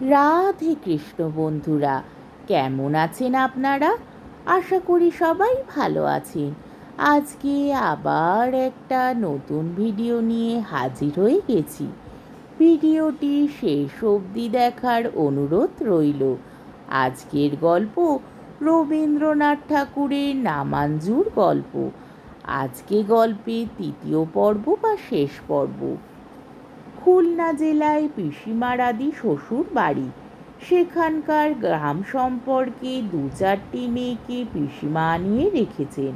রাধে কৃষ্ণ বন্ধুরা, কেমন আছেন আপনারা? আশা করি সবাই ভালো আছেন। আজকে আবার একটা নতুন ভিডিও নিয়ে হাজির হয়ে গেছি। ভিডিওটি শেষ অবধি দেখার অনুরোধ রইল। আজকের গল্প রবীন্দ্রনাথ ঠাকুরের নামাঞ্জুর গল্প। আজকে গল্পের তৃতীয় পর্ব বা শেষ পর্ব। খুলনা জেলায় পিসিমার আদি শ্বশুর বাড়ি সেখানকার গ্রাম সম্পর্কে দু চারটি মেয়েকে পিসিমা আনিয়ে রেখেছেন।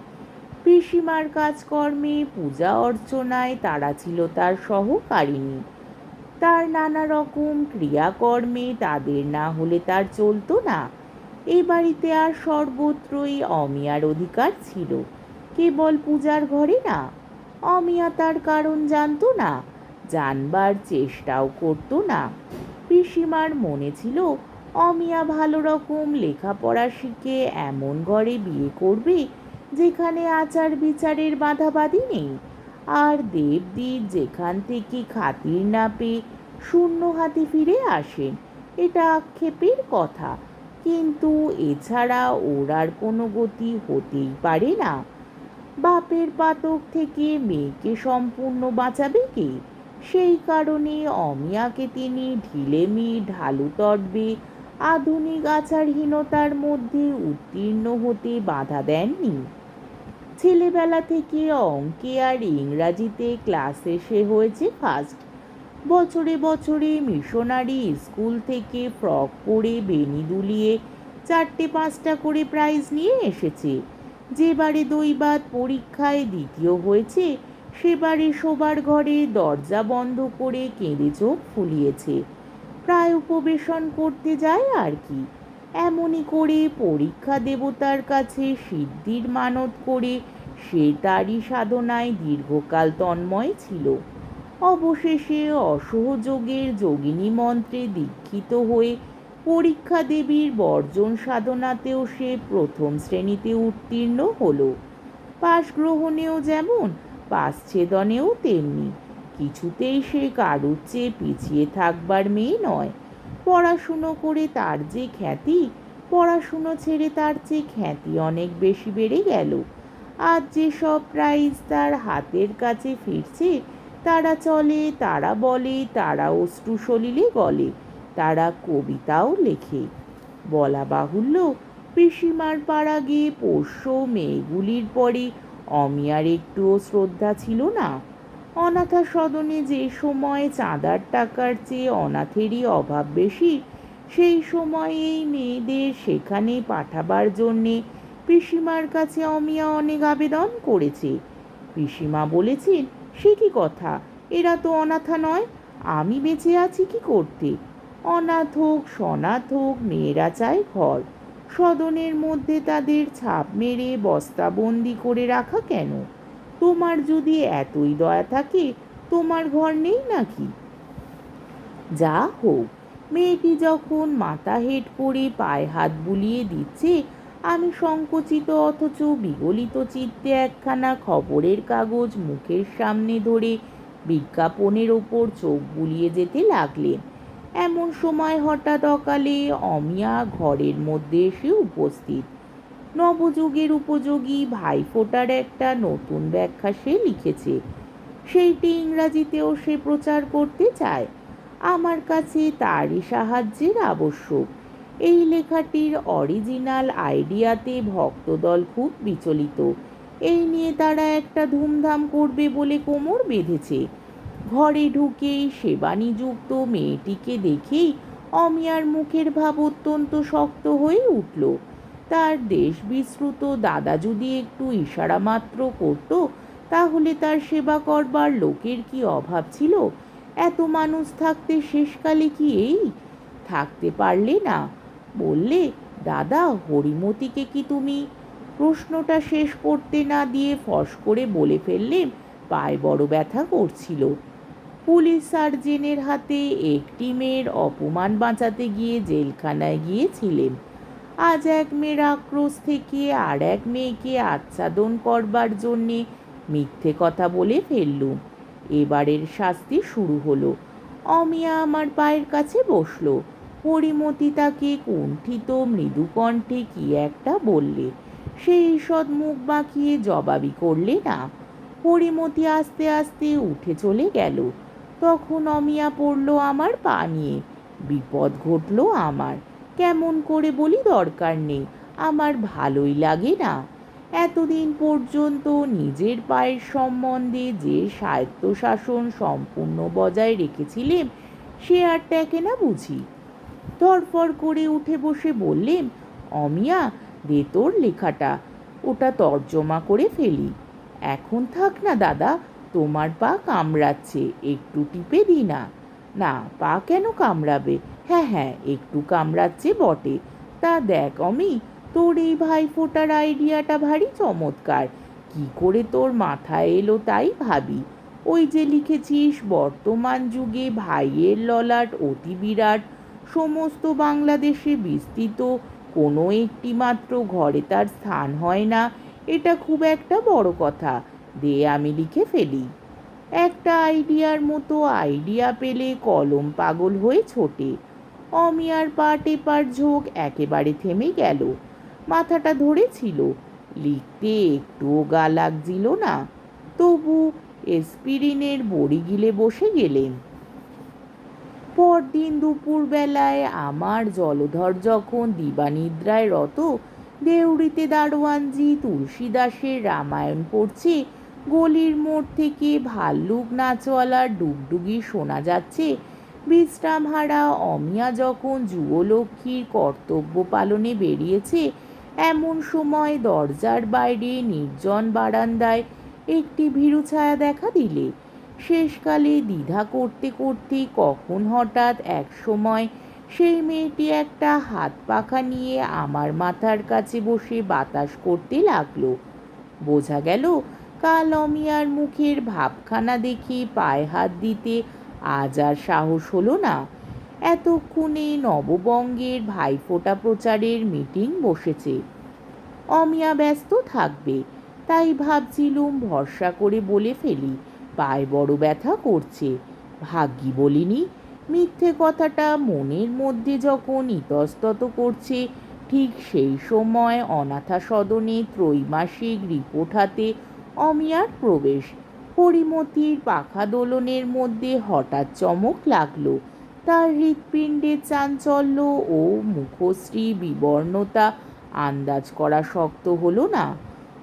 পিসিমার কাজকর্মে পূজা অর্চনায় তারা ছিল তার সহকারিণী। তার নানা রকম ক্রিয়াকর্মে তাদের না হলে তার চলতো না। এ বাড়িতে আর সর্বত্রই অমিয়ার অধিকার ছিল। কেবল পূজার ঘরে না। অমিয়া তার কারণ জানতো না। জানবার চেষ্টাও করতো না। পিসিমার মনে ছিল, অমিয়া ভালো রকম লেখাপড়া শিখে এমন ঘরে বিয়ে করবে, যেখানে আচার বিচারের বাধাবাধি নেই। আর দেবদীপ যেখান থেকে খাতির না পেয়ে শূন্য হাতে ফিরে আসেন এটা আক্ষেপের কথা। কিন্তু এছাড়া ওর আর কোনো গতি হতেই পারে না। বাপের পাতক থেকে মেয়েকে সম্পূর্ণ বাঁচাবে কে? সেই কারণে অমিয়াকে তিনি ঢিলেমি, ঢালু তর্বে, আধুনিক আচারহীনতার মধ্যে উত্তীর্ণ হতে বাধা দেননি। ছেলেবেলা থেকে অঙ্কে আর ইংরাজিতে ক্লাসে সে হয়েছে ফার্স্ট বছরে বছরে মিশনারি স্কুল থেকে ফ্রক পরে বেনি দুলিয়ে চারটে পাঁচটা করে প্রাইজ নিয়ে এসেছে। যেবারে দৈবাত পরীক্ষায় দ্বিতীয় হয়েছে সেবারে শোবার ঘরে দরজা বন্ধ করে কেঁদে চোখ ফুলিয়েছে। প্রায় উপবেশন করতে যায় আর কি। এমনই করে পরীক্ষা দেবতার কাছে সিদ্ধির মানত করে সে তারই সাধনায় দীর্ঘকাল তন্ময় ছিল। অবশেষে অসহযোগের যোগিনী মন্ত্রে দীক্ষিত হয়ে পরীক্ষা দেবীর বর্জন সাধনাতেও সে প্রথম শ্রেণীতে উত্তীর্ণ হলো। পাশ গ্রহণেও যেমন পাশ্ছেদনেও তেমনি। কিছুতেই সে কারুর চেয়ে পিছিয়ে থাকবার মেয়ে নয়। পড়াশুনো করে তার যে খ্যাতি, পড়াশুনো ছেড়ে তার চেয়ে খ্যাতি অনেক বেশি বেড়ে গেল। আজ যেসব প্রাইজ তার হাতের কাছে ফিরছে, তারা চলে, তারা বলে, তারা অশ্রু সলিলে গলে, তারা কবিতাও লেখে। বলা বাহুল্য, পিসিমার পাড়া গিয়ে পোষ্য মেয়েগুলির পরে অমিয়ার একটুও শ্রদ্ধা ছিল না। অনাথা সদনে যে সময় চাঁদার টাকার চেয়ে অনাথেরই অভাব বেশি, সেই সময় এই মেয়েদের সেখানে পাঠাবার জন্যে পিসিমার কাছে অমিয়া অনেক আবেদন করেছে। পিসিমা বলেছেন, সে কি কথা? এরা তো অনাথা নয়, আমি বেঁচে আছি কি করতে? অনাথ হোক, সনাথ হোক, মেয়েরা চায় ঘর। সদনের মধ্যে তাদের ছাপ মেরে বস্তাবন্দি করে রাখা কেন? তোমার যদি এতই দয়া থাকে, তোমার ঘর নেই নাকি? যা হোক, মেয়েটি যখন মাথা হেট করে পায়ে হাত বুলিয়ে দিচ্ছে, আমি সংকুচিত অথচ বিগলিত চিত্তে একখানা খবরের কাগজ মুখের সামনে ধরে বিজ্ঞাপনের ওপর চোখ বুলিয়ে যেতে লাগলেন। এমন সময় হঠাৎ অকালে অমিয়া ঘরের মধ্যে এসে উপস্থিত। নবযুগের উপযোগী ভাইফোঁটার একটা নতুন ব্যাখ্যা সে লিখেছে। সেইটি ইংরাজিতেও সে প্রচার করতে চায়। আমার কাছে তারই সাহায্যের আবশ্যক। এই লেখাটির অরিজিনাল আইডিয়াতে ভক্তদল খুব বিচলিত। এই নিয়ে তারা একটা ধুমধাম করবে বলে কোমর বেঁধেছে। ঘরে সেবা নিযুক্ত মেয়েটিকে দেখেই অমিয়ার মুখের ভাব অত্যন্ত শক্ত হয়ে উঠল। তার দেশ বিশ্রুত দাদা যদি একটু ইশারা মাত্র করত, তাহলে তার সেবা করবার লোকের কি অভাব ছিল? এত মানুষ থাকতে শেষকালে কি এই? থাকতে পারলে না। বললে, দাদা, হরিমতিকে কি তুমি প্রশ্নটা শেষ করতে না দিয়ে ফস করে বলে ফেললেন পায়ে বড় ব্যথা করছিল? পুলিশ সার্জেনের হাতে একটি মেয়ের অপমান বাঁচাতে গিয়ে জেলখানায় গিয়েছিলেন। আজ এক মেয়ের আক্রোশ থেকে আর এক মেয়েকে আচ্ছাদন করবার জন্যে মিথ্যে কথা বলে ফেললুম এবারের শাস্তি শুরু হলো। অমিয়া আমার পায়ের কাছে বসল। হরিমতি তাকে কুণ্ঠিত মৃদুকণ্ঠে কি একটা বললে। সেই ঈষৎ মুখ বাঁকিয়ে জবাবি করলে না। হরিমতি আস্তে আস্তে উঠে চলে গেল। তখন অমিয়া পড়ল আমার পা নিয়ে। বিপদ ঘটল আমার। কেমন করে বলি দরকার নেই, আমার ভালোই লাগে না। এতদিন পর্যন্ত নিজের পায়ের সম্বন্ধে যে স্বায়ত্তশাসন সম্পূর্ণ বজায় রেখেছিলেন সে আর ট্যাকে না বুঝি। ধরফর করে উঠে বসে বললেন, অমিয়া, দে তোর লেখাটা, ওটা তর্জমা করে ফেলি। এখন থাক না দাদা তোমার পা কামড়াচ্ছে, একটু টিপে দি না। না, পা কেন কামড়াবে? হ্যাঁ হ্যাঁ একটু কামড়াচ্ছে বটে। তা দেখ অমি, তোর এই ভাইফোঁটার আইডিয়াটা ভারী চমৎকার। কি করে তোর মাথায় এলো তাই ভাবি। ওই যে লিখেছিস, বর্তমান যুগে ভাইয়ের ললাট অতি বিরাট। সমস্ত বাংলাদেশে বিস্তৃত, কোনো একটি মাত্র ঘরে তার স্থান হয় না। এটা খুব একটা বড় কথা। দে আমি লিখে ফেলি। একটা আইডিয়ার মতো আইডিয়া পেলে কলম পাগল হয়ে ছোটে। অমিয়ার পা টেপার ঝোঁক একেবারে থেমে গেল। মাথাটা ধরেছিল, লিখতে একটুও গা লাগছিল না। তবু এসপিরিনের বড়ি গিলে বসে গেলেন। পরদিন দুপুরবেলায় আমার জলধর যখন দিবানিদ্রায় রত, দেউড়িতে দারোয়ানজি, তুলসীদাসের রামায়ণ পড়ছে গলির মোড় থেকে ভাল্লুক নাচওয়ালার ডুগডুগি শোনা যাচ্ছে। বিশ্রামহারা অমিয়া যখন যুবলক্ষ্মীর কর্তব্য পালনে বেরিয়েছে, এমন সময় দরজার বাইরে নির্জন বারান্দায় একটি ভীরু ছায়া দেখা দিলে। শেষকালে দ্বিধা করতে করতে কখন হঠাৎ এক সময় সেই মেয়েটি একটা হাত পাখা নিয়ে আমার মাথার কাছে বসে বাতাস করতে লাগল। বোঝা গেল কাল অমিয়ার মুখের ভাবখানা দেখে পায়ে হাত দিতে আজ আর সাহস হলো না। এতক্ষণে নববঙ্গের ভাইফোঁটা প্রচারের মিটিং বসেছে। অমিয়া ব্যস্ত থাকবে, তাই ভাবছিলুম ভরসা করে বলে ফেলি, পায়ে বড় ব্যথা করছে। ভাগ্যি বলিনি, মিথ্যে কথাটা মনের মধ্যে যখন ইতস্তত করছে, ঠিক সেই সময় অনাথা সদনে ত্রৈমাসিক রিপোর্ট হাতে অমিয়ার প্রবেশ। হরিমতির পাখা দোলনের মধ্যে হঠাৎ চমক লাগল। তার হৃৎপিণ্ডের চাঞ্চল্য ও মুখশ্রী বিবর্ণতা আন্দাজ করা শক্ত হলো না।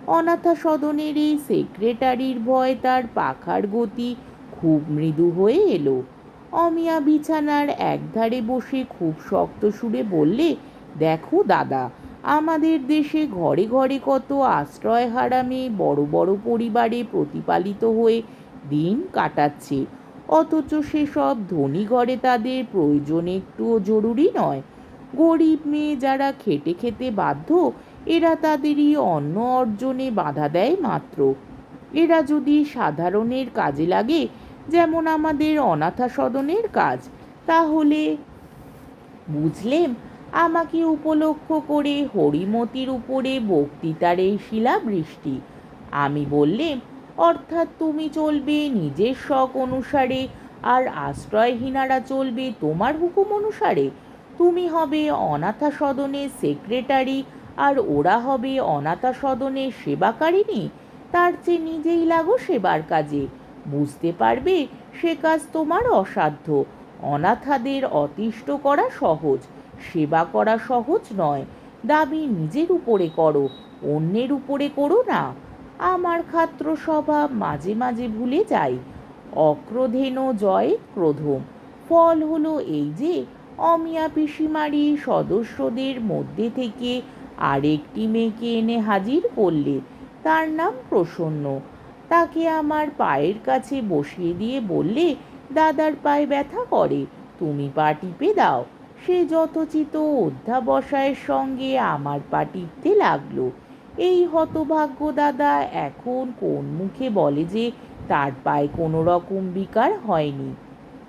অনাথা সদনের এই সেক্রেটারির ভয় তার পাখার গতি খুব মৃদু হয়ে এলো। অমিয়া বিছানার একধারে বসে খুব শক্ত সুরে বললে, দেখো দাদা আমাদের দেশে ঘরে ঘরে কত আশ্রয় হারা মেয়ে বড় বড় পরিবারে প্রতিপালিত হয়ে দিন কাটাচ্ছে। অথচ সেসব ধনী ঘরে তাদের প্রয়োজন একটুও জরুরি নয়। গরিব মেয়ে যারা খেটে খেতে বাধ্য, এরা তাদেরই অন্ন অর্জনে বাধা দেয় মাত্র। এরা যদি সাধারণের কাজে লাগে, যেমন আমাদের অনাথা সদনের কাজ, তাহলে বুঝলেম আমাকে উপলক্ষ করে হরিমতির উপরে বক্তৃতার এই শিলাবৃষ্টি। আমি বললে, অর্থাৎ তুমি চলবে নিজের শখ অনুসারে, আর আশ্রয়হীনারা চলবে তোমার হুকুম অনুসারে। তুমি হবে অনাথা সদনের সেক্রেটারি, আর ওরা হবে অনাথা সদনের সেবাকারিনী তার চেয়ে নিজেই লাগো সেবার কাজে। বুঝতে পারবে, সে কাজ তোমার অসাধ্য। অনাথাদের অতিষ্ঠ করা সহজ। সেবা করা সহজ নয়। দাবি নিজের উপরে করো, অন্যের উপরে করো না। আমার খাত্র স্বভাব মাঝে মাঝে ভুলে যাই। অক্রোধেন জয় ক্রোধম। ফল হলো এই যে, অমিয়া পিসিমারি সদস্যদের মধ্যে থেকে আরেকটি মেয়েকে এনে হাজির করলে, তার নাম প্রসন্ন। তাকে আমার পায়ের কাছে বসিয়ে দিয়ে বললে, দাদার পায়ে ব্যথা করে, তুমি পা টিপে দাও। সে যথোচিত অধ্যাবসায়ের সঙ্গে আমার পা টিপতে লাগল। এই হতভাগ্য দাদা এখন কোন মুখে বলে যে তার পায়ে কোনো রকম বিকার হয়নি।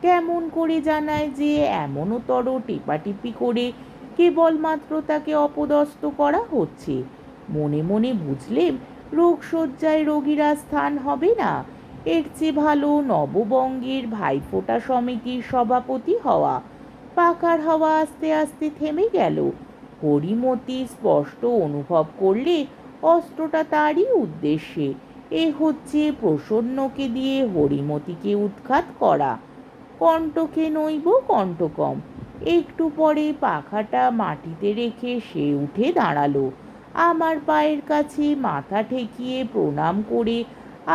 কেমন করে জানায় যে এমনতর টেপাটিপি করে কেবলমাত্র তাকে অপদস্থ করা হচ্ছে। মনে মনে বুঝলেম রোগশয্যায় রোগীরা স্থান হবে না। এর চেয়ে ভালো নববঙ্গের ভাইফোঁটা সমিতির সভাপতি হওয়া। পাখার হাওয়া আস্তে আস্তে থেমে গেল। হরিমতি স্পষ্ট অনুভব করলে অস্ত্রটা তারই উদ্দেশ্যে। এ হচ্ছে প্রসন্নকে দিয়ে হরিমতিকে উৎখাত করা। কণ্ঠকে নইব কণ্ঠকম একটু পরে পাখাটা মাটিতে রেখে সে উঠে দাঁড়াল। আমার পায়ের কাছে মাথা ঠেকিয়ে প্রণাম করে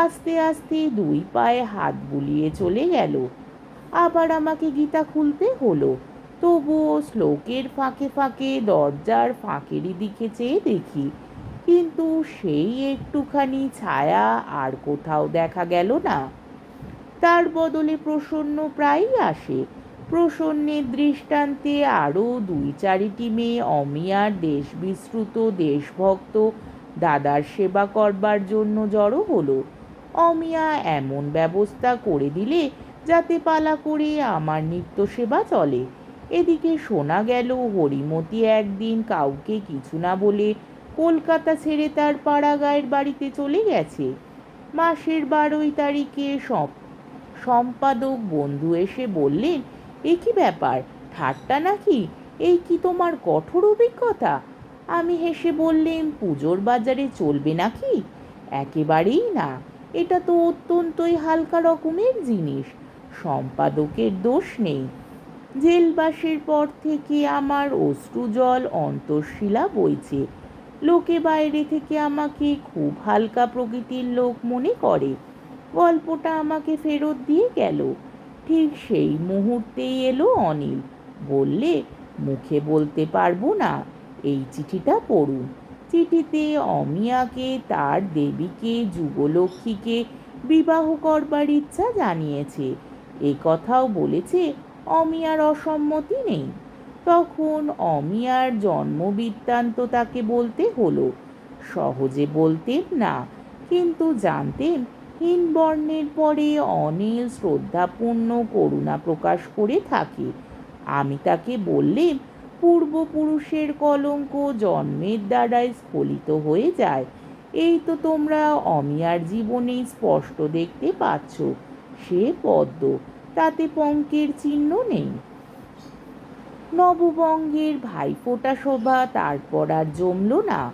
আস্তে আস্তে দুই পায়ে হাত বুলিয়ে চলে গেল। আবার আমাকে গীতা খুলতে হলো। তবুও শ্লোকের ফাঁকে ফাঁকে দরজার ফাঁকেরই দিকে চেয়ে দেখি। কিন্তু সেই একটুখানি ছায়া আর কোথাও দেখা গেল না। তার বদলে প্রসন্ন প্রায়ই আসে। প্রসন্নের দৃষ্টান্তে আরও দুই চারিটি মেয়ে অমিয়ার দেশ বিশ্রুত দেশভক্ত দাদার সেবা করবার জন্য জড়ো হলো। অমিয়া এমন ব্যবস্থা করে দিলে যাতে পালা করে আমার নিত্য সেবা চলে। এদিকে শোনা গেল, হরিমতি একদিন কাউকে কিছু না বলে কলকাতা ছেড়ে তার পাড়া গায়ের বাড়িতে চলে গেছে। মাসের বারোই তারিখে সম্পাদক বন্ধু এসে বললেন, এ কি ব্যাপার? ঠাট্টা নাকি? এই কি তোমার কঠোর অভিজ্ঞতা? আমি হেসে বললেন, পুজোর বাজারে চলবে নাকি? একেবারেই না। এটা তো অত্যন্তই হালকা রকমের জিনিস। সম্পাদকের দোষ নেই। জেলবাসের পর থেকে আমার অশ্রুজল অন্তঃশিলা বইছে। লোকে বাইরে থেকে আমাকে খুব হালকা প্রকৃতির লোক মনে করে। গল্পটা আমাকে ফেরত দিয়ে গেল। ঠিক সেই মুহূর্তেই এলো অনিল। বললে, মুখে বলতে পারব না, এই চিঠিটা পড়ুন। চিঠিতে অমিয়াকে, তার দেবীকে যুগলক্ষ্মীকে বিবাহ করবার ইচ্ছা জানিয়েছে। এ কথাও বলেছে অমিয়ার অসম্মতি নেই। তখন অমিয়ার জন্মবৃত্তান্ত তাকে বলতে হলো। সহজে বলতেন না, কিন্তু জানতেন হীন বর্ণের পরে অনিল শ্রদ্ধাপূর্ণ করুণা প্রকাশ করে থাকে। আমি তাকে বললেন, পূর্বপুরুষের কলঙ্ক জন্মের দ্বারাই স্খলিত হয়ে যায়। এই তো তোমরা অমিয়ার জীবনেই স্পষ্ট দেখতে পাচ্ছ। সে পদ্ম তাতে পঙ্কের চিহ্ন নেই। নববঙ্গের ভাইফোঁটা শোভা, তারপর আর জমল না।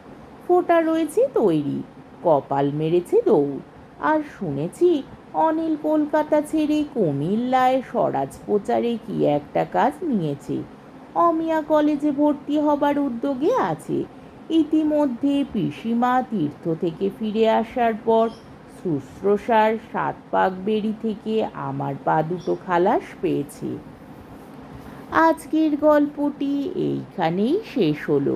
ফোঁটা রয়েছে তৈরি, কপাল মেরেছে দৌড়। আর শুনেছি অনিল কলকাতা ছেড়ে কুমিল্লায় স্বরাজ প্রচারে কি একটা কাজ নিয়েছে। অমিয়া কলেজে ভর্তি হবার উদ্যোগে আছে। ইতিমধ্যে পিসিমা তীর্থ থেকে ফিরে আসার পর শুশ্রূষার সাত পাক বেরি থেকে আমার পা দুটো খালাস পেয়েছে। আজকের গল্পটি এইখানেই শেষ হলো।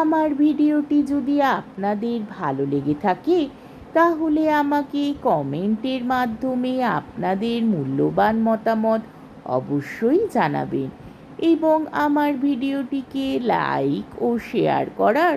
আমার ভিডিওটি যদি আপনাদের ভালো লেগে থাকে, তাহলে আমাকে কমেন্টের মাধ্যমে আপনাদের মূল্যবান মতামত অবশ্যই জানাবেন এবং আমার ভিডিওটিকে লাইক ও শেয়ার করার